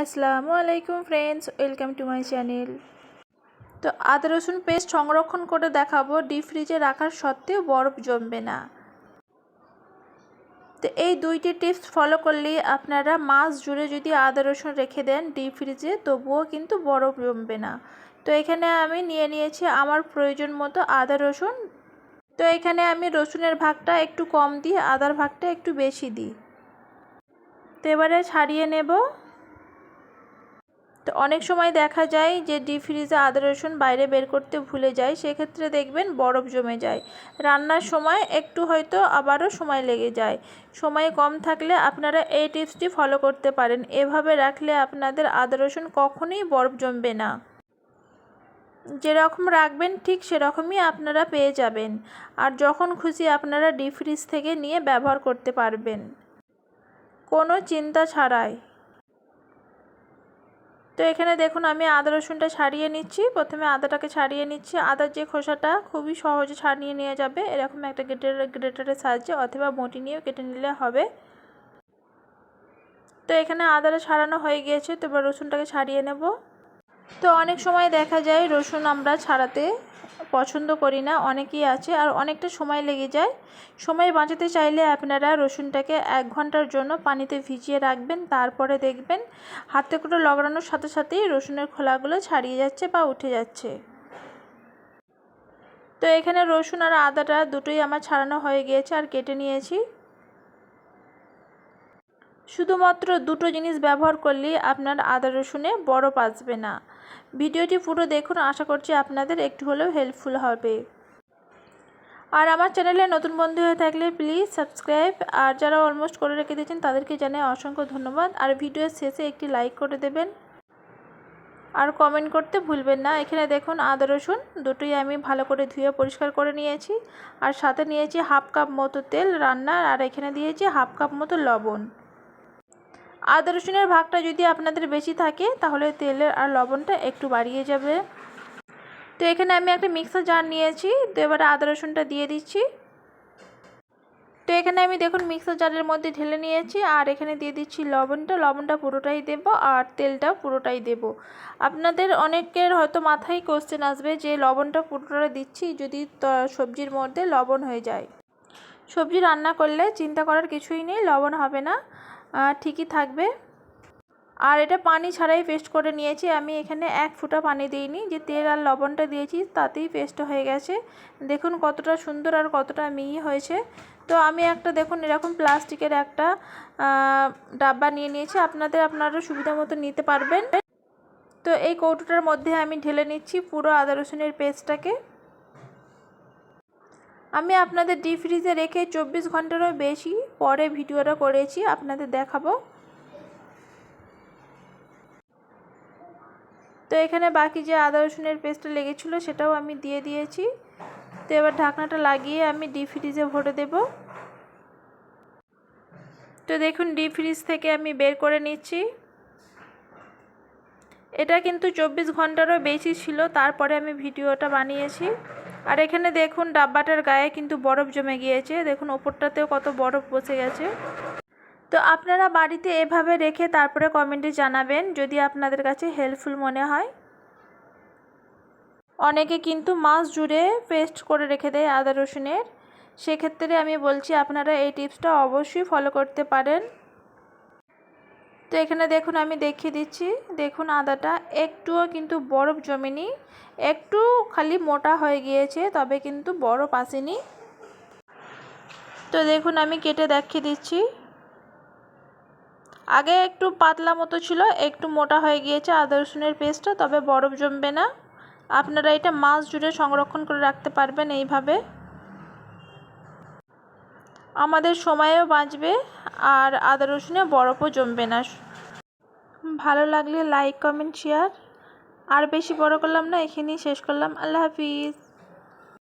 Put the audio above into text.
আসসালামু আলাইকুম friends welcome to my channel তো আদা রসুন পেস্ট সংরক্ষণ করে দেখাবো ডিপ ফ্রিজে রাখার সত্ত্বেও বরফ জমবে না। তো এই দুইটি টিপস ফলো করলে আপনারা মাস জুড়ে যদি আদা রসুন রেখে দেন ডিপ ফ্রিজে তবুও কিন্তু বরফ জমবে না। তো এখানে আমি নিয়ে নিয়েছি আমার প্রয়োজন মতো আদা রসুন। তো এখানে আমি রসুনের ভাগটা একটু কম দিই, আদার ভাগটা একটু বেশি দিই। তো এবারে ছাড়িয়ে নেব। তো অনেক সময় দেখা যায় যে ডিপ ফ্রিজে আদা, রসুন বাইরে বের করতে ভুলে যায় সেক্ষেত্রে দেখবেন বরফ জমে যায়। রান্নার সময় একটু হয়তো আবারও সময় লেগে যায়। সময় কম থাকলে আপনারা এই টিপসটি ফলো করতে পারেন। এভাবে রাখলে আপনাদের আদা, রসুন কখনোই বরফ জমবে না। যেরকম রাখবেন ঠিক সেরকমই আপনারা পেয়ে যাবেন। আর যখন খুশি আপনারা ডিপ ফ্রিজ থেকে নিয়ে ব্যবহার করতে পারবেন। কোনো চিন্তা ছাড়াই। তো এখানে দেখুন আমি আদা রসুনটা ছাড়িয়ে নিচ্ছি। প্রথমে আদাটাকে ছাড়িয়ে নিচ্ছি। আদার যে খোসাটা খুবই সহজে ছাড়িয়ে নিয়ে যাবে। এরকম একটা গ্রেটার, গ্রেটারের সাহায্যে অথবা বটি নিয়েও কেটে নিলে হবে। তো এখানে আদাটা ছাড়ানো হয়ে গিয়েছে। তো এবার রসুনটাকে ছাড়িয়ে নেব। তো অনেক সময় দেখা যায় রসুন আমরা ছাড়াতে পছন্দ করি না, অনেকেই আছে আর অনেকটা সময় লেগে যায়। সময় বাঁচাতে চাইলে আপনারা রসুনটাকে এক ঘণ্টার জন্য পানিতে ভিজিয়ে রাখবেন, তারপরে দেখবেন হাতে করে লগানোর সাথে সাথেই রসুনের খোলাগুলো ছাড়িয়ে যাচ্ছে বা উঠে যাচ্ছে। তো এখানে রসুন আর আদাটা দুটোই আমার ছাড়ানো হয়ে গিয়েছে আর কেটে নিয়েছি। শুধুমাত্র দুটো জিনিস ব্যবহার করলেই আপনার আদা রসুনে বরফ আসবে না। ভিডিওটি পুরো দেখুন, আশা করছি আপনাদের একটু হলেও হেল্পফুল হবে। আর আমার চ্যানেলে নতুন বন্ধু হয়ে থাকলে প্লিজ সাবস্ক্রাইব আর যারা অলমোস্ট করে রেখে দিয়েছেন তাদেরকে জানাই অসংখ্য ধন্যবাদ। আর ভিডিওর শেষে একটি লাইক করে দেবেন। আর কমেন্ট করতে ভুলবেন না। এখানে দেখুন, আদা রসুন দুটোই আমি ভালো করে ধুয়ে পরিষ্কার করে নিয়েছি। আর সাথে নিয়েছি হাফ কাপ মতো তেল রান্নার, আর এখানে দিয়েছি হাফ কাপ মতো লবণ। আদা রসুনের ভাগটা যদি আপনাদের বেশি থাকে, তাহলে তেলের আর লবণটা একটু বাড়িয়ে যাবে। তো এখানে আমি একটা মিক্সার জার নিয়েছি, তো এবারে আদা রসুনটা দিয়ে দিচ্ছি। তো এখানে আমি দেখুন মিক্সার জারের মধ্যে ঢেলে নিয়েছি, আর এখানে দিয়ে দিচ্ছি লবণটা। লবণটা পুরোটাই দেব, আর তেলটা পুরোটাই দেব। আপনাদের অনেকের হয়তো মাথায় কোশ্চেন আসবে যে লবণটা পুরোটা দিচ্ছি, যদি সবজির মধ্যে লবণ হয়ে যায়। সবজি রান্না করলে চিন্তা করার কিছুই নেই, লবণ হবে না। ঠিকই থাকবে। আর এটা পানি ছাড়াই পেস্ট করে নিয়েছি। আমি এখানে এক ফুটা পানি দিইনি। যে তেল আর লবণটা দিয়েছি, তাতেই পেস্ট হয়ে গেছে। দেখুন কতটা সুন্দর আর কতটা মিহি হয়েছে। তো আমি একটা, দেখুন এরকম প্লাস্টিকের একটা ডাব্বা নিয়ে নিয়েছি। আপনাদের আপনারা সুবিধা মতো নিতে পারবেন। তো এই কৌটোটার মধ্যে আমি ঢেলে নিচ্ছি পুরো আদা রসুনের পেস্টটাকে আমি আপনাদের ডিপ ফ্রিজে রেখে চব্বিশ ঘন্টারও বেশি পরে ভিডিওটা করেছি, আপনাদের দেখাবো। তো এখানে বাকি যে আদা রসুনের পেস্টটা লেগেছিলো, সেটাও আমি দিয়ে দিয়েছি। তো এবার ঢাকনাটা লাগিয়ে আমি ডিপ ফ্রিজে ভরে দেব। তো দেখুন ডিপ ফ্রিজ থেকে আমি বের করে নিচ্ছি। এটা কিন্তু চব্বিশ ঘন্টারও বেশি ছিল, তারপরে আমি ভিডিওটা বানিয়েছি। আর এখানে দেখুন ডাব্বাটার গায়ে কিন্তু বরফ জমে গিয়েছে। দেখুন ওপরটাতেও কত বরফ বসে গেছে। তো আপনারা বাড়িতে এভাবে রেখে তারপরে কমেন্টে জানাবেন যদি আপনাদের কাছে হেল্পফুল মনে হয়। অনেকে কিন্তু মাস জুড়ে পেস্ট করে রেখে দেয় আদা রসুনের। সেক্ষেত্রে আমি বলছি আপনারা এই টিপসটা অবশ্যই ফলো করতে পারেন। তো এখানে দেখুন আমি দেখিয়ে দিচ্ছি। দেখুন আদাটা একটুও কিন্তু বরফ জমেনি, একটু খালি মোটা হয়ে গিয়েছে, তবে কিন্তু বরফ আসেনি। তো দেখুন আমি কেটে দেখিয়ে দিচ্ছি। আগে একটু পাতলা মতো ছিল, একটু মোটা হয়ে গিয়েছে আদা, রসুনের পেস্টটা, তবে বরফ জমবে না। আপনারা এটা মাস জুড়ে সংরক্ষণ করে রাখতে পারবেন এইভাবে। আমাদের সময়ও বাঁচবে আর আদা রসুনে বরফও জমবে না। ভালো লাগলে লাইক কমেন্ট শেয়ার আর বেশি বড় করলাম না, এখানেই শেষ করলাম। আল্লাহ হাফিজ।